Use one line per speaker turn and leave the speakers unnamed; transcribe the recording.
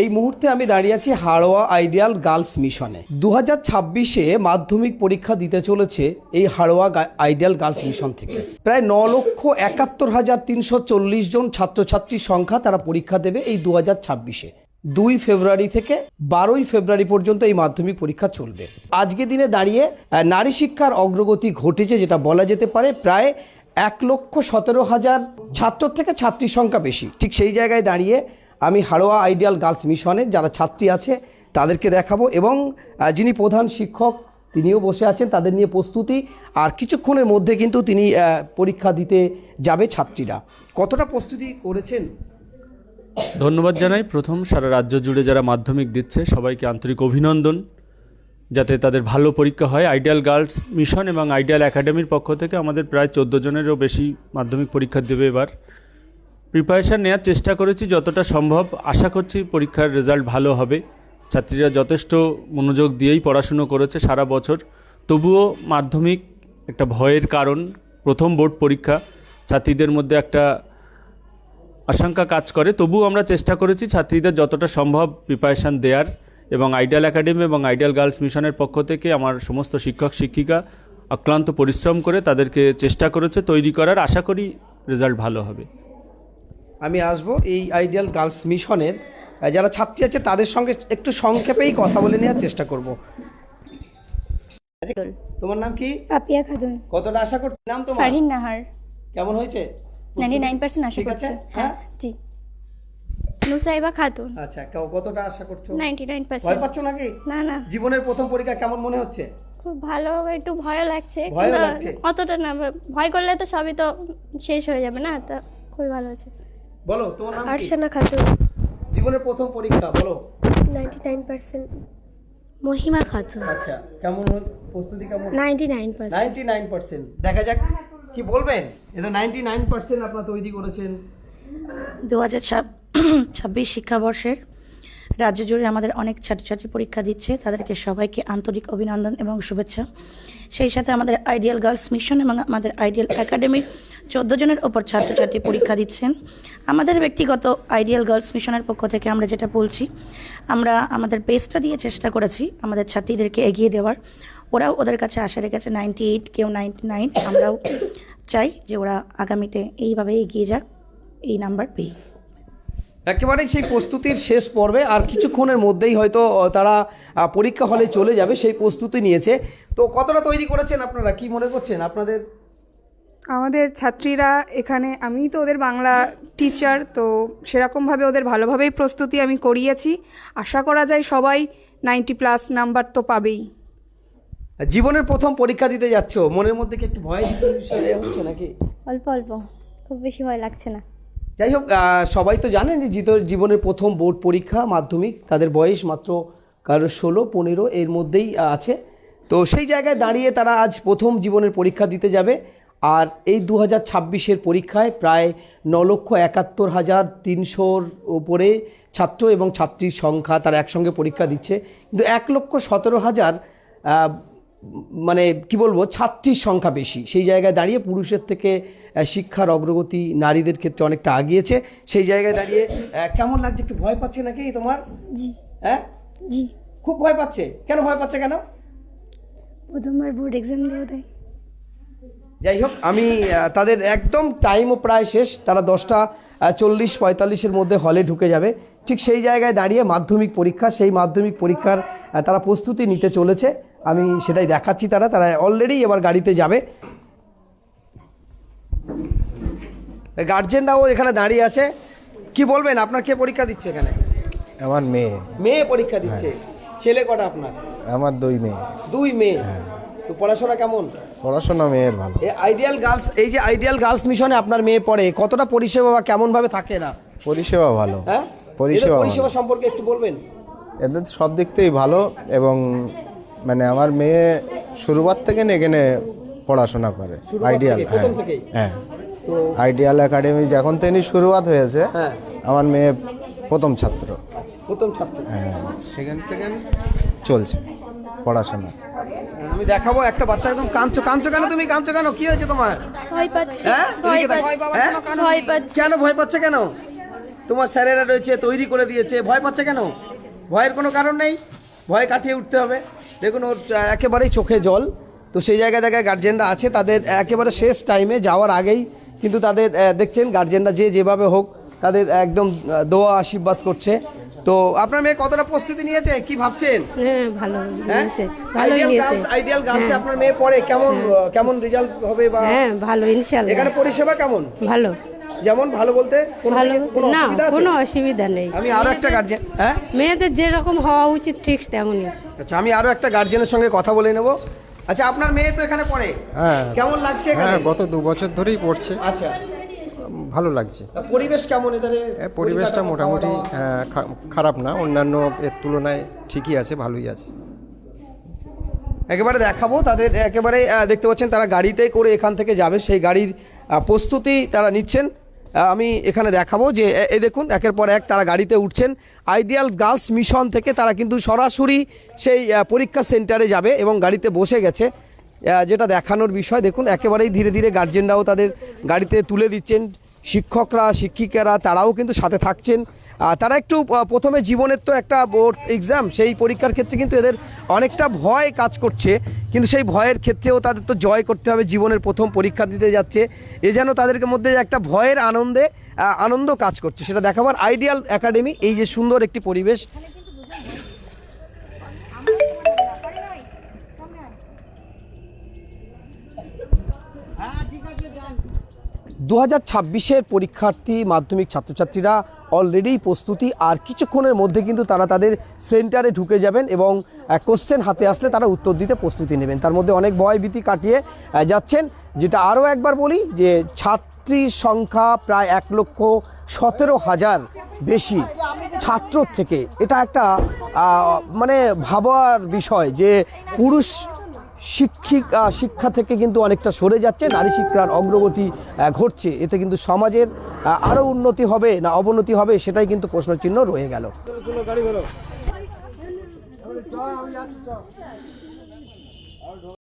এই মুহূর্তে আমি দাঁড়িয়ে আছি হাড়োয়া আইডিয়াল গার্লস মিশনে। দু হাজার ছাব্বিশে মাধ্যমিক পরীক্ষা দিতে চলেছে এই হাড়োয়া আইডিয়াল গার্লস মিশন থেকে। প্রায় ন লক্ষ একাত্তর হাজার তিনশো চল্লিশ জন ছাত্রছাত্রীর সংখ্যা তারা পরীক্ষা দেবে এই দু হাজার ছাব্বিশে। দুই ফেব্রুয়ারি থেকে বারোই ফেব্রুয়ারি পর্যন্ত এই মাধ্যমিক পরীক্ষা চলবে। আজকে দিনে দাঁড়িয়ে নারী শিক্ষার অগ্রগতি ঘটেছে যেটা বলা যেতে পারে প্রায় এক লক্ষ সতেরো হাজার ছাত্র থেকে ছাত্রীর সংখ্যা বেশি। ঠিক সেই জায়গায় দাঁড়িয়ে আমি হাড়োয়া আইডিয়াল গার্লস মিশনের যারা ছাত্রী আছে তাদেরকে দেখাবো এবং যিনি প্রধান শিক্ষক, তিনিও বসে আছেন, তাদের নিয়ে প্রস্তুতি। আর কিছুক্ষণের মধ্যে কিন্তু তিনি পরীক্ষা দিতে যাবে ছাত্রীরা। কতটা প্রস্তুতি করেছেন?
ধন্যবাদ জানাই। প্রথম সারা রাজ্য জুড়ে যারা মাধ্যমিক দিচ্ছে, সবাইকে আন্তরিক অভিনন্দন। যাতে তাদের ভালো পরীক্ষা হয়। আইডিয়াল গার্লস মিশন এবং আইডিয়াল একাডেমির পক্ষ থেকে আমাদের প্রায় চোদ্দ জনেরও বেশি মাধ্যমিক পরীক্ষা দেবে এবার। প্রিপারেশান নেওয়ার চেষ্টা করেছি, যতটা সম্ভব। আশা করছি পরীক্ষার রেজাল্ট ভালো হবে। ছাত্রীরা যথেষ্ট মনোযোগ দিয়েই পড়াশুনো করেছে সারা বছর। তবুও মাধ্যমিক একটা ভয়ের কারণ, প্রথম বোর্ড পরীক্ষা। ছাত্রীদের মধ্যে একটা আশঙ্কা কাজ করে। তবুও আমরা চেষ্টা করেছি ছাত্রীদের যতটা সম্ভব প্রিপারেশান দেওয়ার এবং আইডিয়াল একাডেমি এবং আইডিয়াল গার্লস মিশনের পক্ষ থেকে আমার সমস্ত শিক্ষক, শিক্ষিকা অক্লান্ত পরিশ্রম করে তাদেরকে চেষ্টা করেছে তৈরি করার। আশা করি রেজাল্ট ভালো হবে।
আমি আসব এই আইডিয়াল গার্লস মিশনের যারা ছাত্রী আছে তাদের সঙ্গে একটু সংক্ষেপেই কথা বলে নেওয়ার চেষ্টা করব। তোমার নাম কি?
পাপিয়া খাতুন।
কতটা আশা করছি? নাম তোমার?
ফারহিন নাহার।
কেমন হয়েছে?
নাইনটি নাইন পার্সেন্ট আশা
ঠিক
করছি।
হ্যাঁ?
হ্যাঁ? জি। নুসাইবা খাতুন।
আচ্ছা কেউ কতটা আশা করছ?
নাইনটি নাইন
ভয় পাচ্ছ নাকি?
না না।
জীবনের প্রথম পরীক্ষা কেমন মনে হচ্ছে?
খুব ভালো একটু ভয় লাগছে? অতটা না ভয় করলে তো সবই তো শেষ হয়ে যাবে না? তো খুবই ভালো আছে
বলো তোমার নাম
আরশানা খাতুন।
জীবনের প্রথম পরীক্ষা বলো।
Ninety nine percent. Mahima Khatun.
আচ্ছা কেমন হল- প্রস্তুতি কেমন?
Ninety nine percent.
Ninety nine percent. দেখা যাক কি বলবেন? এটা নাইনটি নাইন পার্সেন্ট আপনার তৈরি করেছেন।
দু হাজার ছাব্বিশ শিক্ষাবর্ষের রাজ্য জুড়ে আমাদের অনেক ছাত্রছাত্রী পরীক্ষা দিচ্ছে। তাদেরকে সবাইকে আন্তরিক অভিনন্দন এবং শুভেচ্ছা। সেই সাথে আমাদের আইডিয়াল গার্লস মিশন এবং আমাদের আইডিয়াল একাডেমির চোদ্দ জনের ওপর ছাত্রছাত্রী পরীক্ষা দিচ্ছেন। আমাদের ব্যক্তিগত আইডিয়াল গার্লস মিশনের পক্ষ থেকে আমরা যেটা বলছি, আমরা আমাদের বেস্টটা দিয়ে চেষ্টা করেছি আমাদের ছাত্রীদেরকে এগিয়ে দেওয়ার। ওরাও ওদের কাছে আশা রেখেছে নাইনটি এইট কেউ নাইনটি নাইন আমরাও চাই যে ওরা আগামীতে এইভাবে এগিয়ে যাক, এই নাম্বার পেয়ে।
একেবারেই সেই প্রস্তুতির শেষ পর্বে, আর কিছুক্ষণের মধ্যেই হয়তো তারা পরীক্ষা হলে চলে যাবে, সেই প্রস্তুতি নিয়েছে। তো কতটা তৈরি করেছেন আপনারা? কি মনে করছেন আপনাদের?
আমাদের ছাত্রীরা এখানে আমি তো ওদের বাংলা টিচার তো সেরকমভাবে ওদের ভালোভাবেই প্রস্তুতি আমি করিয়েছি। আশা করা যায় সবাই নাইনটি প্লাস নাম্বার তো পাবেই।
জীবনের প্রথম পরীক্ষা দিতে যাচ্ছ মনের মধ্যে কি একটু ভয় হচ্ছে নাকি?
অল্প অল্প খুব বেশি ভয় লাগছে না।
যাই হোক সবাই তো জানেন যে জিত- জীবনের প্রথম বোর্ড পরীক্ষা মাধ্যমিক তাদের বয়স মাত্র কারও ষোলো পনেরো এর মধ্যেই আছে। তো সেই জায়গায় দাঁড়িয়ে তারা আজ প্রথম জীবনের পরীক্ষা দিতে যাবে। আর এই দু হাজার ছাব্বিশের পরীক্ষায় প্রায় ন লক্ষ একাত্তর হাজার তিনশোর ওপরে ছাত্র এবং ছাত্রীর সংখ্যা তারা একসঙ্গে পরীক্ষা দিচ্ছে। কিন্তু এক লক্ষ সতেরো হাজার মানে কি বলব ছাত্রীর সংখ্যা বেশি। সেই জায়গায় দাঁড়িয়ে পুরুষের থেকে শিক্ষার অগ্রগতি নারীদের ক্ষেত্রে অনেকটা আগিয়েছে। সেই জায়গায় দাঁড়িয়ে কেমন লাগছে? একটু ভয় পাচ্ছে নাকি তোমার?
জি।
হ্যাঁ?
জি।
খুব ভয় পাচ্ছে। কেন ভয় পাচ্ছে কেন?
প্রথমবার বোর্ড এক্সাম দেওয়া
যাই হোক আমি তাদের একদম টাইমও প্রায় শেষ। তারা দশটা চল্লিশ পঁয়তাল্লিশের মধ্যে হলে ঢুকে যাবে। ঠিক সেই জায়গায় দাঁড়িয়ে মাধ্যমিক পরীক্ষা সেই মাধ্যমিক পরীক্ষার তারা প্রস্তুতি নিতে চলেছে। আমি সেটাই দেখাচ্ছি তারা। তারা অলরেডি এবার গাড়িতে যাবে। গার্জেনরাও এখানে দাঁড়িয়ে আছে। কি বলবেন? আপনার কে পরীক্ষা দিচ্ছে এখানে?
আমার মেয়ে।
মেয়ে পরীক্ষা দিচ্ছে। ছেলে কটা আপনার?
আমার দুই মেয়ে।
দুই মেয়ে। তো পড়াশোনা কেমন?
পড়াশোনা মেয়ের ভালো।
এই আইডিয়াল গার্লস এই যে আইডিয়াল গার্লস মিশনে আপনার মেয়ে পড়ে কতটা পরিষেবা বা কেমন ভাবে থাকে না?
পরিষেবা ভালো।
হ্যাঁ?
পরিষেবা
পরিষেবা সম্পর্কে একটু বলবেন।
এদের সব দিক থেকেই ভালো এবং মানে আমার মেয়ে শুরুবার থেকে এখানে পড়াশোনা করে। আইডিয়াল হ্যাঁ হ্যাঁ। আইডিয়াল একাডেমি যখন থেকে শুরুয়াত হয়েছে
হ্যাঁ।
আমার মেয়ে প্রথম ছাত্র।
প্রথম ছাত্র।
হ্যাঁ। সেখান থেকে চলছে। পড়াশোনা।
আমি দেখাবো একটা বাচ্চা একদম কাঁদছো। কাঁদছো কেন তুমি? কাঁদছো কেন? কি হয়েছে তোমার?
ভয় পাচ্ছি
হ্যাঁ?
ভয়
দেখ।
পাচ্ছি
হ্যাঁ?
ভয় পাচ্ছি।
কেন ভয় পাচ্ছে কেন? তোমার স্যারেরা রয়েছে তৈরি করে দিয়েছে। ভয় পাচ্ছে কেন? ভয়ের কোনো কারণ নেই। ভয় কাটিয়ে উঠতে হবে। দেখুন ওর একেবারেই চোখে জল। তো সেই জায়গায় জায়গায় গার্জেনরা আছে তাদের একেবারে শেষ টাইমে যাওয়ার আগেই কিন্তু তাদের দেখছেন গার্জেনরা যে যেভাবে হোক তাদের একদম দোয়া আশীর্বাদ করছে। তো আপনার মেয়ে কতটা প্রস্তুতি নিয়েছে? কি ভাবছেন?
হ্যাঁ ভালো
হ্যাঁ?
নিয়েছে ভালো নিয়েছে।
আইডিয়াল গার্লসে আপনার মেয়ে পড়ে কেমন কেমন রেজাল্ট হবে বা
হ্যাঁ ভালো ইনশাল্লাহ
এখানে পরিষেবা কেমন?
ভালো।
যেমন ভালো বলতে কোনো
ভালো। না
অসুবিধা আছে?
কোনো অসুবিধা নেই।
আমি আরও একটা গার্জেন হ্যাঁ?
মেয়েদের যেরকম হওয়া উচিত ঠিক তেমনই।
আচ্ছা আমি আরও একটা গার্জেনের সঙ্গে কথা বলে নেব। আচ্ছা আপনার মেয়ে তো এখানে পড়ে।
হ্যাঁ।
কেমন লাগছে এখানে?
হ্যাঁ গত দু বছর ধরেই পড়ছে।
আচ্ছা।
ভালো লাগছে।
পরিবেশ কেমন এধারে?
এ, পরিবেশটা মোটামুটি খারাপ না অন্যান্য এর তুলনায় ঠিকই আছে ভালোই আছে।
একেবারে দেখাবো তাদের একেবারে দেখতে পাচ্ছেন তারা গাড়িতে করে এখান থেকে যাবে সেই গাড়ির প্রস্তুতি তারা নিচ্ছেন। আমি এখানে দেখাবো যে এ- দেখুন একের পর এক তারা গাড়িতে উঠছেন। আইডিয়াল গার্লস মিশন থেকে তারা কিন্তু সরাসরি সেই পরীক্ষা সেন্টারে যাবে এবং গাড়িতে বসে গেছে। যেটা দেখানোর বিষয় দেখুন একেবারেই ধীরে ধীরে গার্জেনরাও তাদের গাড়িতে তুলে দিচ্ছেন। শিক্ষকরা, শিক্ষিকারা তারাও কিন্তু সাথে থাকছেন। তারা একটু প্রথমে জীবনের তো একটা বোর্ড এক্সাম সেই পরীক্ষার ক্ষেত্রে কিন্তু এদের অনেকটা ভয় কাজ করছে। কিন্তু সেই ভয়ের ক্ষেত্রেও তাদের তো জয় করতে হবে, জীবনের প্রথম পরীক্ষা দিতে যাচ্ছে। এ যেন তাদেরকে মধ্যে একটা ভয়ের আনন্দে আনন্দ কাজ করছে। সেটা দেখাবার আইডিয়াল একাডেমি এই যে সুন্দর একটি পরিবেশ। দু হাজার পরীক্ষার্থী মাধ্যমিক ছাত্রছাত্রীরা অলরেডি প্রস্তুতি আর কিছুক্ষণের মধ্যে কিন্তু তারা তাদের সেন্টারে ঢুকে যাবেন এবং কোশ্চেন হাতে আসলে তারা উত্তর দিতে প্রস্তুতি নেবেন। তার মধ্যে অনেক ভয় ভীতি কাটিয়ে যাচ্ছেন। যেটা আরও একবার বলি যে ছাত্রীর সংখ্যা প্রায় এক লক্ষ সতেরো হাজার বেশি ছাত্র থেকে। এটা একটা মানে ভাবার বিষয় যে পুরুষ শিক্ষিক শিক্ষা থেকে কিন্তু অনেকটা সরে যাচ্ছে, নারী শিক্ষার অগ্রগতি ঘটছে। এতে কিন্তু সমাজের আরও উন্নতি হবে না অবনতি হবে সেটাই কিন্তু প্রশ্নচিহ্ন রয়ে গেল।